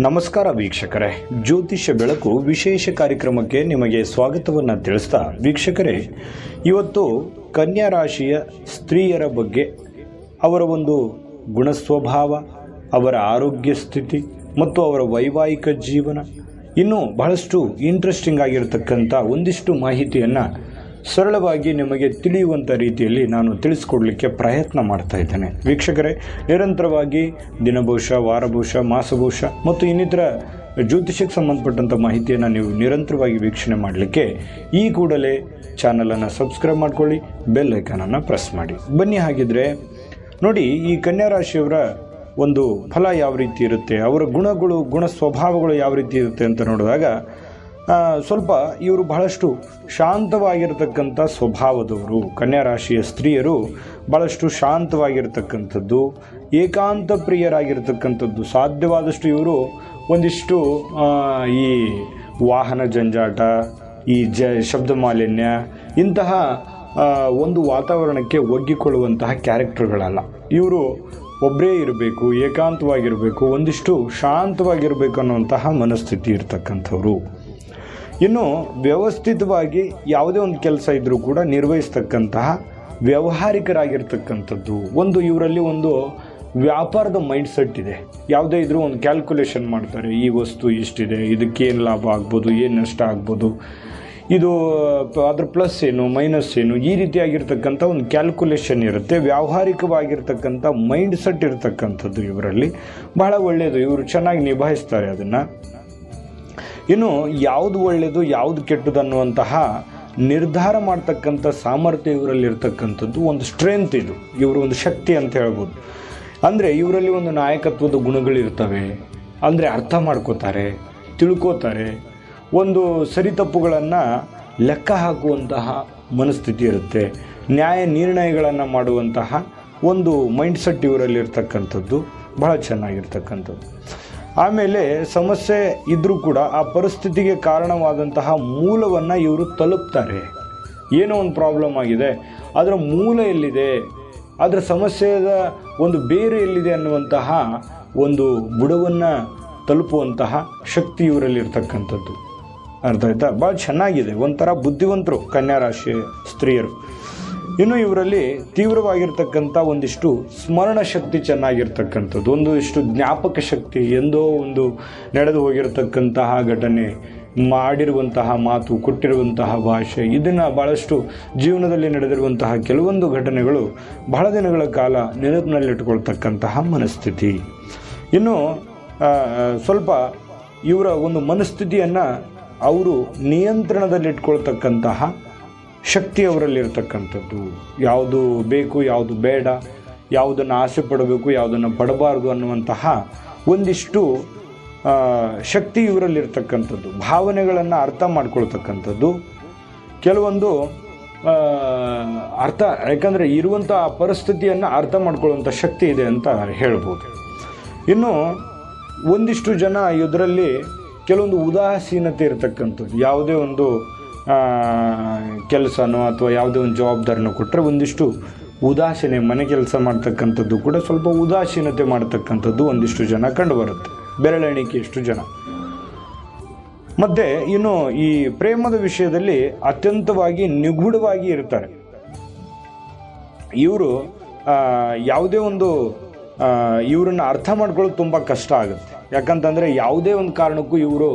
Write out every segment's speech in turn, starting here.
ನಮಸ್ಕಾರ ವೀಕ್ಷಕರೇ. ಜ್ಯೋತಿಷ್ಯ ಬೆಳಕು ವಿಶೇಷ ಕಾರ್ಯಕ್ರಮಕ್ಕೆ ನಿಮಗೆ ಸ್ವಾಗತವನ್ನು ತಿಳಿಸ್ತಾ ವೀಕ್ಷಕರೇ, ಇವತ್ತು ಕನ್ಯಾ ರಾಶಿಯ ಸ್ತ್ರೀಯರ ಬಗ್ಗೆ ಅವರ ಒಂದು ಗುಣಸ್ವಭಾವ, ಅವರ ಆರೋಗ್ಯ ಸ್ಥಿತಿ ಮತ್ತು ಅವರ ವೈವಾಹಿಕ ಜೀವನ. ಇನ್ನೂ ಬಹಳಷ್ಟು ಇಂಟ್ರೆಸ್ಟಿಂಗ್ ಆಗಿರತಕ್ಕಂಥ ಒಂದಿಷ್ಟು ಮಾಹಿತಿಯನ್ನು ಸರಳವಾಗಿ ನಿಮಗೆ ತಿಳಿಯುವಂಥ ರೀತಿಯಲ್ಲಿ ನಾನು ತಿಳಿಸ್ಕೊಡ್ಲಿಕ್ಕೆ ಪ್ರಯತ್ನ ಮಾಡ್ತಾ ಇದ್ದೇನೆ. ವೀಕ್ಷಕರೇ, ನಿರಂತರವಾಗಿ ದಿನಭೂಷ, ವಾರಭೂಷ, ಮಾಸಭೂಷ ಮತ್ತು ಇನ್ನಿತರ ಜ್ಯೋತಿಷಕ್ಕೆ ಸಂಬಂಧಪಟ್ಟಂಥ ಮಾಹಿತಿಯನ್ನು ನೀವು ನಿರಂತರವಾಗಿ ವೀಕ್ಷಣೆ ಮಾಡಲಿಕ್ಕೆ ಈ ಕೂಡಲೇ ಚಾನಲನ್ನು ಸಬ್ಸ್ಕ್ರೈಬ್ ಮಾಡ್ಕೊಳ್ಳಿ ಬೆಲ್ ಐಕಾನನ್ನು ಪ್ರೆಸ್ ಮಾಡಿ. ಬನ್ನಿ ಹಾಗಿದ್ರೆ, ನೋಡಿ ಈ ಕನ್ಯಾ ರಾಶಿಯವರ ಒಂದು ಫಲ ಯಾವ ರೀತಿ ಇರುತ್ತೆ, ಅವರ ಗುಣಗಳು, ಗುಣ ಸ್ವಭಾವಗಳು ಯಾವ ರೀತಿ ಇರುತ್ತೆ ಅಂತ ನೋಡಿದಾಗ ಸ್ವಲ್ಪ ಇವರು ಬಹಳಷ್ಟು ಶಾಂತವಾಗಿರತಕ್ಕಂಥ ಸ್ವಭಾವದವರು. ಕನ್ಯಾ ರಾಶಿಯ ಸ್ತ್ರೀಯರು ಬಹಳಷ್ಟು ಶಾಂತವಾಗಿರತಕ್ಕಂಥದ್ದು, ಏಕಾಂತ ಪ್ರಿಯರಾಗಿರ್ತಕ್ಕಂಥದ್ದು. ಸಾಧ್ಯವಾದಷ್ಟು ಇವರು ಒಂದಿಷ್ಟು ಈ ವಾಹನ ಜಂಜಾಟ, ಈ ಜ, ಶಬ್ದ ಮಾಲಿನ್ಯ, ಇಂತಹ ಒಂದು ವಾತಾವರಣಕ್ಕೆ ಒಗ್ಗಿಕೊಳ್ಳುವಂತಹ ಕ್ಯಾರೆಕ್ಟರ್ಗಳಲ್ಲ. ಇವರು ಒಬ್ಬರೇ ಇರಬೇಕು, ಏಕಾಂತವಾಗಿರಬೇಕು, ಒಂದಿಷ್ಟು ಶಾಂತವಾಗಿರಬೇಕು ಅನ್ನುವಂತಹ ಮನಸ್ಥಿತಿ ಇರತಕ್ಕಂಥವ್ರು. ಇನ್ನು ವ್ಯವಸ್ಥಿತವಾಗಿ ಯಾವುದೇ ಒಂದು ಕೆಲಸ ಇದ್ದರೂ ಕೂಡ ನಿರ್ವಹಿಸ್ತಕ್ಕಂತಹ ವ್ಯಾವಹಾರಿಕರಾಗಿರ್ತಕ್ಕಂಥದ್ದು. ಒಂದು ಇವರಲ್ಲಿ ಒಂದು ವ್ಯಾಪಾರದ ಮೈಂಡ್ ಸೆಟ್ ಇದೆ. ಯಾವುದೇ ಇದ್ರೂ ಒಂದು ಕ್ಯಾಲ್ಕುಲೇಷನ್ ಮಾಡ್ತಾರೆ. ಈ ವಸ್ತು ಇಷ್ಟಿದೆ, ಇದಕ್ಕೆ ಏನು ಲಾಭ ಆಗ್ಬೋದು, ಏನು ನಷ್ಟ ಆಗ್ಬೋದು. ಇದು ಅದ್ರ ಪ್ಲಸ್ ಏನು ಮೈನಸ್ ಏನು, ಈ ರೀತಿಯಾಗಿರ್ತಕ್ಕಂಥ ಒಂದು ಕ್ಯಾಲ್ಕುಲೇಷನ್ ಇರುತ್ತೆ. ವ್ಯಾವಹಾರಿಕವಾಗಿರ್ತಕ್ಕಂಥ ಮೈಂಡ್ ಸೆಟ್ ಇರತಕ್ಕಂಥದ್ದು ಇವರಲ್ಲಿ. ಬಹಳ ಒಳ್ಳೆಯದು ಇವರು ಚೆನ್ನಾಗಿ ನಿಭಾಯಿಸ್ತಾರೆ ಅದನ್ನು. ಇನ್ನು ಯಾವುದು ಒಳ್ಳೆಯದು ಯಾವುದು ಕೆಟ್ಟದು ಅನ್ನುವಂತಹ ನಿರ್ಧಾರ ಮಾಡ್ತಕ್ಕಂಥ ಸಾಮರ್ಥ್ಯ ಇವರಲ್ಲಿ ಇರ್ತಕ್ಕಂಥದ್ದು ಒಂದು ಸ್ಟ್ರೆಂತ್ ಇದು. ಇವರು ಒಂದು ಶಕ್ತಿ ಅಂತ ಹೇಳ್ಬೋದು. ಅಂದರೆ ಇವರಲ್ಲಿ ಒಂದು ನಾಯಕತ್ವದ ಗುಣಗಳಿರ್ತವೆ. ಅಂದರೆ ಅರ್ಥ ಮಾಡ್ಕೋತಾರೆ, ತಿಳ್ಕೋತಾರೆ. ಒಂದು ಸರಿ ತಪ್ಪುಗಳನ್ನು ಲೆಕ್ಕ ಹಾಕುವಂತಹ ಮನಸ್ಥಿತಿ ಇರುತ್ತೆ. ನ್ಯಾಯ ನಿರ್ಣಯಗಳನ್ನು ಮಾಡುವಂತಹ ಒಂದು ಮೈಂಡ್ಸೆಟ್ ಇವರಲ್ಲಿ ಬಹಳ ಚೆನ್ನಾಗಿರ್ತಕ್ಕಂಥದ್ದು. ಆಮೇಲೆ ಸಮಸ್ಯೆ ಇದ್ರೂ ಕೂಡ ಆ ಪರಿಸ್ಥಿತಿಗೆ ಕಾರಣವಾದಂತಹ ಮೂಲವನ್ನು ಇವರು ತಲುಪ್ತಾರೆ. ಏನೋ ಒಂದು ಪ್ರಾಬ್ಲಮ್ ಆಗಿದೆ. ಅದರ ಮೂಲ ಎಲ್ಲಿದೆ? ಅದರ ಸಮಸ್ಯೆಯ ಒಂದು ಬೇರು ಎಲ್ಲಿದೆ ಅನ್ನುವಂತಹ ಒಂದು ಬುಡವನ್ನು ತಲುಪುವಂತಹ ಶಕ್ತಿ ಇವರಲ್ಲಿ ಇರ್ತಕ್ಕಂಥದ್ದು. ಅರ್ಥ ಆಯ್ತಾ? ಭಾಳ ಚೆನ್ನಾಗಿದೆ. ಒಂಥರ ಬುದ್ಧಿವಂತರು ಕನ್ಯಾ ರಾಶಿ ಸ್ತ್ರೀಯರು. ಇನ್ನು ಇವರಲ್ಲಿ ತೀವ್ರವಾಗಿರ್ತಕ್ಕಂಥ ಒಂದಿಷ್ಟು ಸ್ಮರಣ ಶಕ್ತಿ ಚೆನ್ನಾಗಿರ್ತಕ್ಕಂಥದ್ದು, ಒಂದಿಷ್ಟು ಜ್ಞಾಪಕ ಶಕ್ತಿ, ಎಂದೋ ಒಂದು ನಡೆದು ಹೋಗಿರತಕ್ಕಂತಹ ಘಟನೆ, ಮಾಡಿರುವಂತಹ ಮಾತು, ಕೊಟ್ಟಿರುವಂತಹ ಭಾಷೆ, ಇದನ್ನು ಭಾಳಷ್ಟು ಜೀವನದಲ್ಲಿ ನಡೆದಿರುವಂತಹ ಕೆಲವೊಂದು ಘಟನೆಗಳು ಬಹಳ ದಿನಗಳ ಕಾಲ ನೆನಪಿನಲ್ಲಿಟ್ಟುಕೊಳ್ತಕ್ಕಂತಹ ಮನಸ್ಥಿತಿ. ಇನ್ನು ಸ್ವಲ್ಪ ಇವರ ಒಂದು ಮನಸ್ಥಿತಿಯನ್ನು ಅವರು ನಿಯಂತ್ರಣದಲ್ಲಿಟ್ಕೊಳ್ತಕ್ಕಂತಹ ಶಕ್ತಿ ಅವರಲ್ಲಿರ್ತಕ್ಕಂಥದ್ದು ಯಾವುದು ಬೇಕು, ಯಾವುದು ಬೇಡ, ಯಾವುದನ್ನು ಆಸೆ ಪಡಬೇಕು, ಯಾವುದನ್ನು ಪಡಬಾರ್ದು ಅನ್ನುವಂತಹ ಒಂದಿಷ್ಟು ಶಕ್ತಿ ಇವರಲ್ಲಿರ್ತಕ್ಕಂಥದ್ದು. ಭಾವನೆಗಳನ್ನು ಅರ್ಥ ಮಾಡ್ಕೊಳ್ತಕ್ಕಂಥದ್ದು. ಕೆಲವೊಂದು ಅರ್ಥ, ಯಾಕಂದರೆ ಇರುವಂಥ ಪರಿಸ್ಥಿತಿಯನ್ನು ಅರ್ಥ ಮಾಡ್ಕೊಳ್ಳುವಂಥ ಶಕ್ತಿ ಇದೆ ಅಂತ ಹೇಳ್ಬೋದು. ಇನ್ನು, ಒಂದಿಷ್ಟು ಜನ ಇದರಲ್ಲಿ ಕೆಲವೊಂದು ಉದಾಸೀನತೆ ಇರತಕ್ಕಂಥದ್ದು. ಯಾವುದೇ ಒಂದು ಕೆಲಸನೋ ಅಥವಾ ಯಾವುದೇ ಒಂದು ಜವಾಬ್ದಾರಿನೋ ಕೊಟ್ಟರೆ ಒಂದಿಷ್ಟು ಉದಾಸೀನೆ, ಮನೆ ಕೆಲಸ ಮಾಡ್ತಕ್ಕಂಥದ್ದು ಕೂಡ ಸ್ವಲ್ಪ ಉದಾಸೀನತೆ ಮಾಡ್ತಕ್ಕಂಥದ್ದು ಒಂದಿಷ್ಟು ಜನ ಕಂಡುಬರುತ್ತೆ ಬೆರಳೆಣಿಕೆಯಷ್ಟು ಜನ. ಮತ್ತು ಇನ್ನು ಈ ಪ್ರೇಮದ ವಿಷಯದಲ್ಲಿ ಅತ್ಯಂತವಾಗಿ ನಿಗೂಢವಾಗಿ ಇರ್ತಾರೆ. ಇವರು ಯಾವುದೇ ಒಂದು ಇವ್ರನ್ನ ಅರ್ಥ ಮಾಡ್ಕೊಳ್ಳೋದು ತುಂಬ ಕಷ್ಟ ಆಗುತ್ತೆ. ಯಾಕಂತಂದರೆ ಯಾವುದೇ ಒಂದು ಕಾರಣಕ್ಕೂ ಇವರು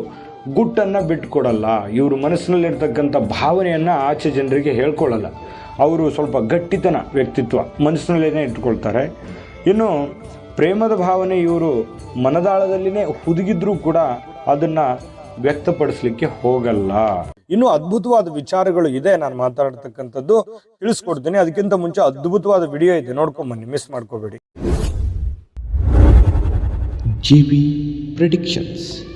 ಗುಟ್ಟನ್ನು ಬಿಟ್ಕೊಡಲ್ಲ. ಇವರು ಮನಸ್ಸಿನಲ್ಲಿರ್ತಕ್ಕಂಥ ಭಾವನೆಯನ್ನು ಆಚೆ ಜನರಿಗೆ ಹೇಳ್ಕೊಳ್ಳಲ್ಲ. ಅವರು ಸ್ವಲ್ಪ ಗಟ್ಟಿತನ ವ್ಯಕ್ತಿತ್ವ ಮನಸ್ಸಿನಲ್ಲೇ ಇಟ್ಕೊಳ್ತಾರೆ. ಇನ್ನು ಪ್ರೇಮದ ಭಾವನೆ ಇವರು ಮನದಾಳದಲ್ಲಿನೇ ಹುದುಗಿದ್ರೂ ಕೂಡ ಅದನ್ನು ವ್ಯಕ್ತಪಡಿಸ್ಲಿಕ್ಕೆ ಹೋಗಲ್ಲ. ಇನ್ನು ಅದ್ಭುತವಾದ ವಿಚಾರಗಳು ಇದೆ. ನಾನು ಮಾತಾಡ್ತಕ್ಕಂಥದ್ದು ತಿಳಿಸ್ಕೊಡ್ತೀನಿ. ಅದಕ್ಕಿಂತ ಮುಂಚೆ ಅದ್ಭುತವಾದ ವಿಡಿಯೋ ಇದೆ. ನೋಡ್ಕೊಂಬನ್ನಿ ಮಿಸ್ ಮಾಡ್ಕೋಬೇಡಿ. G predictions.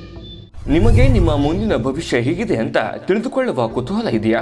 ನಿಮಗೆ ನಿಮ್ಮ ಮುಂದಿನ ಭವಿಷ್ಯ ಹೇಗಿದೆ ಅಂತ ತಿಳಿದುಕೊಳ್ಳುವ ಕುತೂಹಲ ಇದೆಯಾ?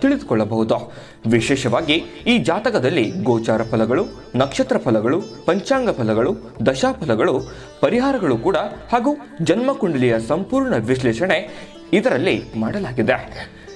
ತಿಳಿದುಕೊಳ್ಳಬಹುದು. ವಿಶೇಷವಾಗಿ ಈ ಜಾತಕದಲ್ಲಿ ಗೋಚಾರ ಫಲಗಳು, ನಕ್ಷತ್ರ ಫಲಗಳು, ಪಂಚಾಂಗ ಫಲಗಳು ದಶಾಫಲಗಳು ಪರಿಹಾರಗಳು ಕೂಡ ಹಾಗೂ ಜನ್ಮಕುಂಡಲಿಯ ಸಂಪೂರ್ಣ ವಿಶ್ಲೇಷಣೆ ಇದರಲ್ಲಿ ಮಾಡಲಾಗಿದೆ.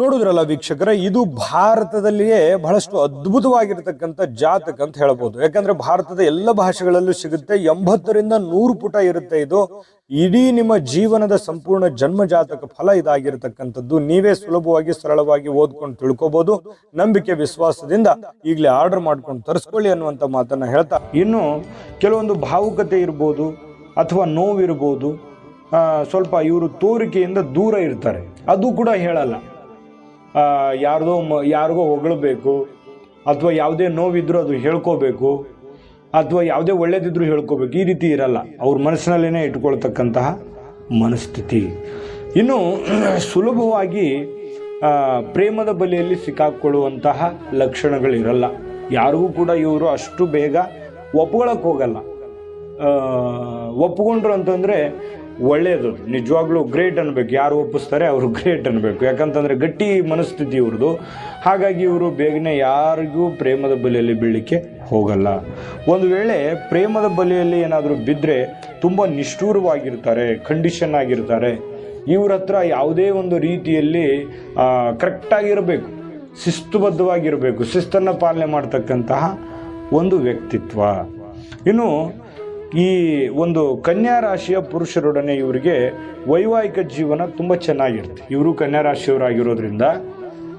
ನೋಡಿದ್ರಲ್ಲ ವೀಕ್ಷಕರ, ಇದು ಭಾರತದಲ್ಲಿಯೇ ಬಹಳಷ್ಟು ಅದ್ಭುತವಾಗಿರ್ತಕ್ಕಂಥ ಜಾತಕ ಅಂತ ಹೇಳ್ಬೋದು. ಯಾಕಂದ್ರೆ ಭಾರತದ ಎಲ್ಲ ಭಾಷೆಗಳಲ್ಲೂ ಸಿಗುತ್ತೆ, ಎಂಬತ್ತರಿಂದ ನೂರು ಪುಟ ಇರುತ್ತೆ ಇದು. ಇಡೀ ನಿಮ್ಮ ಜೀವನದ ಸಂಪೂರ್ಣ ಜನ್ಮ ಜಾತಕ ಫಲ ಇದಾಗಿರ್ತಕ್ಕಂಥದ್ದು. ನೀವೇ ಸುಲಭವಾಗಿ, ಸರಳವಾಗಿ ಓದ್ಕೊಂಡು ತಿಳ್ಕೊಬಹುದು ನಂಬಿಕೆ, ವಿಶ್ವಾಸದಿಂದ ಈಗಲೇ ಆರ್ಡರ್ ಮಾಡ್ಕೊಂಡು ತರಿಸ್ಕೊಳ್ಳಿ ಅನ್ನುವಂಥ ಮಾತನ್ನ ಹೇಳ್ತಾ. ಇನ್ನು ಕೆಲವೊಂದು ಭಾವುಕತೆ ಇರ್ಬೋದು, ಅಥವಾ ನೋವಿರ್ಬೋದು ಸ್ವಲ್ಪ ಇವರು ತೋರಿಕೆಯಿಂದ ದೂರ ಇರ್ತಾರೆ. ಅದು ಕೂಡ ಹೇಳಲ್ಲ. ಯಾರ್ದೋ ಯಾರಿಗೋ ಹೊಗಳಬೇಕು, ಅಥವಾ ಯಾವುದೇ ನೋವಿದ್ರೂ ಅದು ಹೇಳ್ಕೋಬೇಕು, ಅಥವಾ ಯಾವುದೇ ಒಳ್ಳೇದಿದ್ರು ಹೇಳ್ಕೋಬೇಕು, ಈ ರೀತಿ ಇರಲ್ಲ. ಅವ್ರ ಮನಸ್ಸಿನಲ್ಲೇ ಇಟ್ಕೊಳ್ತಕ್ಕಂತಹ ಮನಸ್ಥಿತಿ. ಇನ್ನು, ಸುಲಭವಾಗಿ ಪ್ರೇಮದ ಬಲಿಯಲ್ಲಿ ಸಿಕ್ಕಾಕ್ಕೊಳ್ಳುವಂತಹ ಲಕ್ಷಣಗಳಿರಲ್ಲ. ಯಾರಿಗೂ ಕೂಡ ಇವರು ಅಷ್ಟು ಬೇಗ ಒಪ್ಕೊಳಕ್ಕೆ ಹೋಗಲ್ಲ. ಒಪ್ಕೊಂಡ್ರು ಅಂತಂದ್ರೆ ಒಳ್ಳೇದು. ನಿಜವಾಗ್ಲೂ ಗ್ರೇಟ್ ಅನ್ಬೇಕು. ಯಾರು ಒಪ್ಪಿಸ್ತಾರೆ ಅವರು ಗ್ರೇಟ್ ಅನ್ಬೇಕು. ಯಾಕಂತಂದರೆ ಗಟ್ಟಿ ಮನಸ್ಥಿತಿ ಇವ್ರದ್ದು ಹಾಗಾಗಿ ಇವರು ಬೇಗನೆ ಯಾರಿಗೂ ಪ್ರೇಮದ ಬಲೆಯಲ್ಲಿ ಬೀಳಲಿಕ್ಕೆ ಹೋಗಲ್ಲ. ಒಂದು ವೇಳೆ ಪ್ರೇಮದ ಬಲೆಯಲ್ಲಿ ಏನಾದರೂ ಬಿದ್ದರೆ ತುಂಬ ನಿಷ್ಠೂರವಾಗಿರ್ತಾರೆ ಕಂಡೀಷನ್ ಆಗಿರ್ತಾರೆ, ಇವ್ರ ಹತ್ರ ಯಾವುದೇ ಒಂದು ರೀತಿಯಲ್ಲಿ ಕರೆಕ್ಟಾಗಿರಬೇಕು ಶಿಸ್ತುಬದ್ಧವಾಗಿರಬೇಕು, ಶಿಸ್ತನ್ನು ಪಾಲನೆ ಮಾಡ್ತಕ್ಕಂತಹ ಒಂದು ವ್ಯಕ್ತಿತ್ವ. ಇನ್ನು ಈ ಒಂದು ಕನ್ಯಾ ರಾಶಿಯ ಪುರುಷರೊಡನೆ ಇವರಿಗೆ ವೈವಾಹಿಕ ಜೀವನ ತುಂಬ ಚೆನ್ನಾಗಿರುತ್ತೆ. ಇವರು ಕನ್ಯಾ ರಾಶಿಯವರಾಗಿರೋದ್ರಿಂದ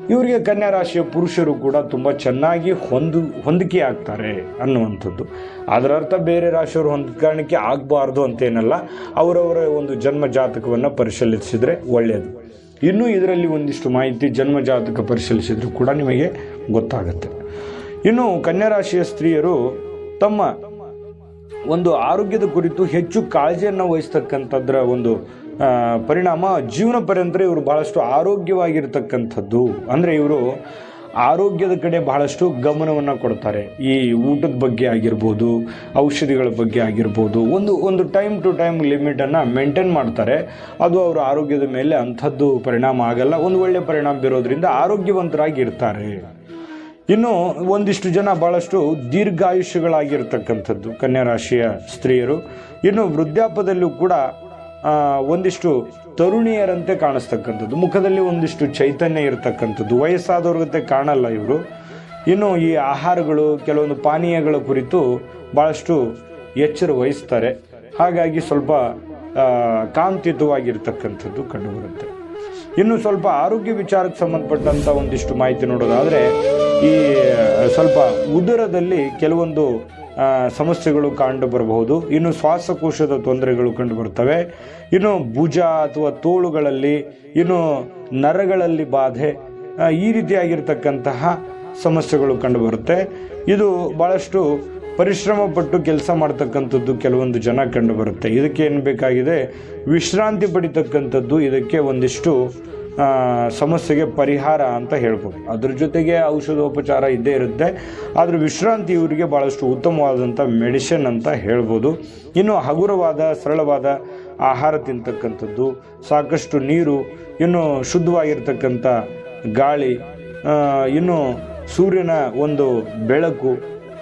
ಇವರಿಗೆ ಕನ್ಯಾ ರಾಶಿಯ ಪುರುಷರು ಕೂಡ ತುಂಬ ಚೆನ್ನಾಗಿ ಹೊಂದು, ಹೊಂದಿಕೆ ಆಗ್ತಾರೆ ಅನ್ನುವಂಥದ್ದು. ಅದರ ಅರ್ಥ ಬೇರೆ ರಾಶಿಯವರು ಹೊಂದಾಣಿಕೆ ಆಗಬಾರ್ದು ಅಂತೇನಲ್ಲ, ಅವರವರ ಒಂದು ಜನ್ಮ ಜಾತಕವನ್ನು ಪರಿಶೀಲಿಸಿದರೆ ಒಳ್ಳೆಯದು ಇನ್ನೂ ಇದರಲ್ಲಿ ಒಂದಿಷ್ಟು ಮಾಹಿತಿ ಜನ್ಮ ಜಾತಕ ಪರಿಶೀಲಿಸಿದರೂ ಕೂಡ ನಿಮಗೆ ಗೊತ್ತಾಗುತ್ತೆ. ಇನ್ನು ಕನ್ಯಾ ರಾಶಿಯ ಸ್ತ್ರೀಯರು ತಮ್ಮ ಒಂದು ಆರೋಗ್ಯದ ಕುರಿತು ಹೆಚ್ಚು ಕಾಳಜಿಯನ್ನು ವಹಿಸ್ತಕ್ಕಂಥದ್ರ ಒಂದು ಪರಿಣಾಮ ಜೀವನ ಪರ್ಯಂತರ ಇವರು ಬಹಳಷ್ಟು ಆರೋಗ್ಯವಾಗಿರ್ತಕ್ಕಂಥದ್ದು. ಅಂದರೆ ಇವರು ಆರೋಗ್ಯದ ಕಡೆ ಬಹಳಷ್ಟು ಗಮನವನ್ನು ಕೊಡ್ತಾರೆ. ಈ ಊಟದ ಬಗ್ಗೆ ಆಗಿರ್ಬೋದು, ಔಷಧಿಗಳ ಬಗ್ಗೆ ಆಗಿರ್ಬೋದು, ಒಂದು ಒಂದು ಟೈಮ್ ಟು ಟೈಮ್ ಲಿಮಿಟನ್ನು ಮೇಂಟೈನ್ ಮಾಡ್ತಾರೆ. ಅದು ಅವರ ಆರೋಗ್ಯದ ಮೇಲೆ ಅಂಥದ್ದು ಪರಿಣಾಮ ಆಗಲ್ಲ. ಒಂದು ಒಳ್ಳೆಯ ಪರಿಣಾಮ ಬೀರೋದ್ರಿಂದ ಆರೋಗ್ಯವಂತರಾಗಿ ಇರ್ತಾರೆ ಇನ್ನು ಒಂದಿಷ್ಟು ಜನ ಬಹಳಷ್ಟು ದೀರ್ಘಾಯುಷ್ಯಗಳಾಗಿರ್ತಕ್ಕಂಥದ್ದು ಕನ್ಯಾ ರಾಶಿಯ ಸ್ತ್ರೀಯರು. ಇನ್ನು ವೃದ್ಧಾಪದಲ್ಲೂ ಕೂಡ ಒಂದಿಷ್ಟು ತರುಣಿಯರಂತೆ ಕಾಣಿಸ್ತಕ್ಕಂಥದ್ದು. ಮುಖದಲ್ಲಿ ಒಂದಿಷ್ಟು ಚೈತನ್ಯ ಇರತಕ್ಕಂಥದ್ದು. ವಯಸ್ಸಾದವ್ರ ಜೊತೆ ಕಾಣಲ್ಲ ಇವರು. ಇನ್ನು ಈ ಆಹಾರಗಳು, ಕೆಲವೊಂದು ಪಾನೀಯಗಳ ಕುರಿತು ಭಾಳಷ್ಟು ಎಚ್ಚರ ವಹಿಸ್ತಾರೆ. ಹಾಗಾಗಿ ಸ್ವಲ್ಪ ಕಾಂತಿಯುತವಾಗಿರ್ತಕ್ಕಂಥದ್ದು ಕಂಡುಬರುತ್ತೆ. ಇನ್ನು ಸ್ವಲ್ಪ ಆರೋಗ್ಯ ವಿಚಾರಕ್ಕೆ ಸಂಬಂಧಪಟ್ಟಂತ ಒಂದಿಷ್ಟು ಮಾಹಿತಿ ನೋಡೋದಾದರೆ, ಈ ಸ್ವಲ್ಪ ಉದರದಲ್ಲಿ ಕೆಲವೊಂದು ಸಮಸ್ಯೆಗಳು ಕಂಡು ಬರಬಹುದು. ಇನ್ನು ಶ್ವಾಸಕೋಶದ ತೊಂದರೆಗಳು ಕಂಡು ಬರ್ತವೆ. ಇನ್ನು ಭುಜ ಅಥವಾ ತೋಳುಗಳಲ್ಲಿ, ಇನ್ನು ನರಗಳಲ್ಲಿ ಬಾಧೆ ಈ ರೀತಿಯಾಗಿರ್ತಕ್ಕಂತಹ ಸಮಸ್ಯೆಗಳು ಕಂಡುಬರುತ್ತೆ ಇದು ಬಹಳಷ್ಟು ಪರಿಶ್ರಮ ಪಟ್ಟು ಕೆಲಸ ಮಾಡ್ತಕ್ಕಂಥದ್ದು ಕೆಲವೊಂದು ಜನ ಕಂಡು ಬರುತ್ತೆ ಇದಕ್ಕೆ ಏನು ಬೇಕಾಗಿದೆ? ವಿಶ್ರಾಂತಿ ಪಡಿತಕ್ಕಂಥದ್ದು ಇದಕ್ಕೆ ಒಂದಿಷ್ಟು ಸಮಸ್ಯೆಗೆ ಪರಿಹಾರ ಅಂತ ಹೇಳ್ಬೋದು. ಅದ್ರ ಜೊತೆಗೆ ಔಷಧೋಪಚಾರ ಇದ್ದೇ ಇರುತ್ತೆ. ಆದರೆ ವಿಶ್ರಾಂತಿ ಇವರಿಗೆ ಭಾಳಷ್ಟು ಉತ್ತಮವಾದಂಥ ಮೆಡಿಸಿನ್ ಅಂತ ಹೇಳ್ಬೋದು. ಇನ್ನು ಹಗುರವಾದ, ಸರಳವಾದ ಆಹಾರ ತಿಂತಕ್ಕಂಥದ್ದು, ಸಾಕಷ್ಟು ನೀರು, ಇನ್ನು ಶುದ್ಧವಾಗಿರ್ತಕ್ಕಂಥ ಗಾಳಿ ಇನ್ನು ಸೂರ್ಯನ ಒಂದು ಬೆಳಕು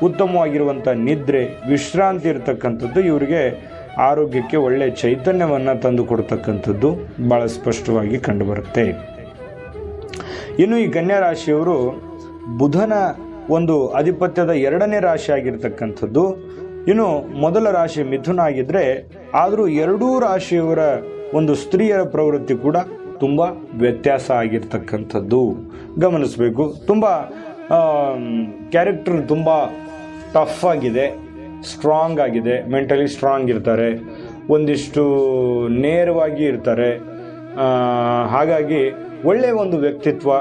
ಉತ್ತಮವಾಗಿರುವಂಥ ನಿದ್ರೆ, ವಿಶ್ರಾಂತಿ ಇರತಕ್ಕಂಥದ್ದು ಇವರಿಗೆ ಆರೋಗ್ಯಕ್ಕೆ ಒಳ್ಳೆಯ ಚೈತನ್ಯವನ್ನು ತಂದು ಕೊಡ್ತಕ್ಕಂಥದ್ದು ಭಾಳ ಸ್ಪಷ್ಟವಾಗಿ ಕಂಡುಬರುತ್ತೆ. ಇನ್ನು ಈ ಕನ್ಯಾ ರಾಶಿಯವರು ಬುಧನ ಒಂದು ಆಧಿಪತ್ಯದ ಎರಡನೇ ರಾಶಿ ಆಗಿರ್ತಕ್ಕಂಥದ್ದು. ಇನ್ನು ಮೊದಲ ರಾಶಿ ಮಿಥುನ ಆಗಿದ್ದರೆ ಆದರೂ ಎರಡೂ ರಾಶಿಯವರ ಒಂದು ಸ್ತ್ರೀಯರ ಪ್ರವೃತ್ತಿ ಕೂಡ ತುಂಬ ವ್ಯತ್ಯಾಸ ಆಗಿರ್ತಕ್ಕಂಥದ್ದು. ಗಮನಿಸಬೇಕು. ತುಂಬ ಕ್ಯಾರೆಕ್ಟರ್ ತುಂಬ ಟಫ್ ಆಗಿದೆ ಸ್ಟ್ರಾಂಗ್ ಆಗಿದೆ ಮೆಂಟಲಿ ಸ್ಟ್ರಾಂಗ್ ಇರ್ತಾರೆ, ಒಂದಿಷ್ಟು ನೇರವಾಗಿ ಇರ್ತಾರೆ. ಹಾಗಾಗಿ ಒಳ್ಳೆಯ ಒಂದು ವ್ಯಕ್ತಿತ್ವ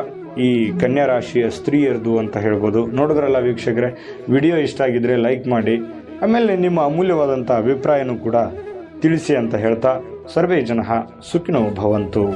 ಈ ಕನ್ಯಾ ರಾಶಿಯ ಸ್ತ್ರೀಯರದು ಅಂತ ಹೇಳ್ಬೋದು. ನೋಡಿದ್ರಲ್ಲ ವೀಕ್ಷಕರೇ, ವಿಡಿಯೋ ಇಷ್ಟ ಆಗಿದ್ರೆ ಲೈಕ್ ಮಾಡಿ, ಆಮೇಲೆ ನಿಮ್ಮ ಅಮೂಲ್ಯವಾದಂಥ ಅಭಿಪ್ರಾಯನೂ ಕೂಡ ತಿಳಿಸಿ ಅಂತ ಹೇಳ್ತಾ, ಸರ್ವೇ ಜನ ಸುಖಿನೋ ಭವಂತು.